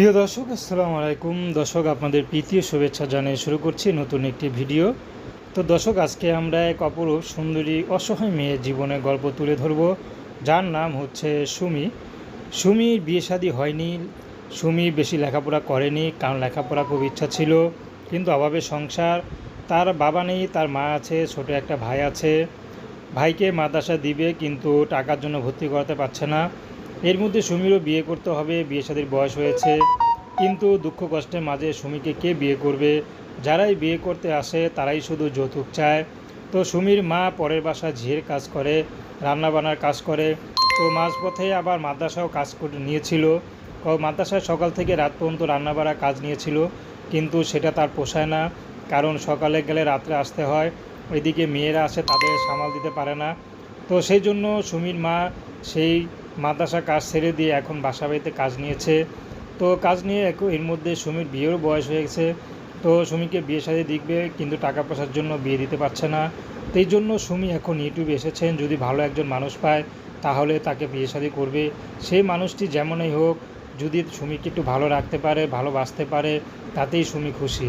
প্রিয় দর্শক, আসসালামু আলাইকুম। দর্শক, আপনাদের প্রীতীয় শুভেচ্ছা জানিয়ে শুরু করছি নতুন একটি ভিডিও। তো দর্শক, আজকে আমরা এক অপরূপ সুন্দরী, অসহায় মেয়ের জীবনের গল্প তুলে ধরব। যার নাম হচ্ছে সুমি। সুমির বিয়ে শাদী হয়নি। সুমি বেশি লেখাপড়া করেনি, কারণ লেখাপড়া খুব ইচ্ছা ছিল, কিন্তু অভাবে সংসার। তার বাবা নেই, তার মা আছে, ছোট একটা ভাই আছে। ভাইকে মাদ্রাসা দিবে, কিন্তু টাকার জন্য ভর্তি করাতে পারছে না। এর মধ্যে সুমিরও বিয়ে করতে হবে বিয়ে শাদির বয়স হয়েছে। কিন্তু দুঃখ কষ্টের মাঝে সুমিকে কে বিয়ে করবে? যারাই বিয়ে করতে আসে, তারাই শুধু যৌতুক চায়। তো সুমির মা পরের বাসা ঝিয়ের কাজ করে, রান্নাবান্নার কাজ করে। তো মাঝপথে আবার মাদ্রাসাও কাজ করে নিয়েছিল। মাদ্রাসায় সকাল থেকে রাত পর্যন্ত রান্নাবাড়া কাজ নিয়েছিল। কিন্তু সেটা তার পোষায় না। কারণ সকালে গেলে রাত্রে আসতে হয়। ওইদিকে মেয়েরা আসে, তাদের সামাল দিতে পারে না। তো সেই জন্য সুমির মা সেই মাদ্রাসা কাজ ছেড়ে দিয়ে এখন বাসা বাড়িতে কাজ নিয়েছে। তো কাজ নিয়ে এর মধ্যে সুমির বিয়েরও বয়স হয়ে গেছে। তো সুমিকে বিয়ে সাথে দেখবে, কিন্তু টাকা পয়সার জন্য বিয়ে দিতে পারছে না। এই জন্য সুমি এখন ইউটিউবে এসেছেন, যদি ভালো একজন মানুষ পায়, তাহলে তাকে বিয়ে শাদী করবে। সেই মানুষটি যেমনই হোক, যদি সুমিকে একটু ভালো রাখতে পারে, ভালোবাসতে পারে, তাতেই সুমি খুশি।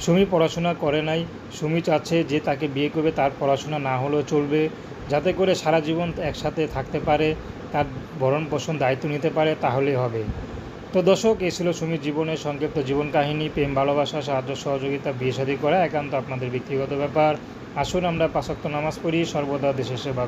সুমি পড়াশোনা করে নাই। সুমি চাচ্ছে যে তাকে বিয়ে করবে, তার পড়াশোনা না হলেও চলবে। যাতে করে সারা জীবন একসাথে থাকতে পারে, তার ভরণ পোষণ দায়িত্ব নিতে পারে, তাহলেই হবে। তো দর্শক এ ছিল সুমির জীবনের সংক্ষিপ্ত জীবন কাহিনী। প্রেম, ভালোবাসা, সাহায্য, সহযোগিতা বিয়ে শাদী করা একান্ত আপনাদের ব্যক্তিগত ব্যাপার। আসুন আমরা পাঁচক্ত নামাজ পড়ি, সর্বদা দেশের সেবা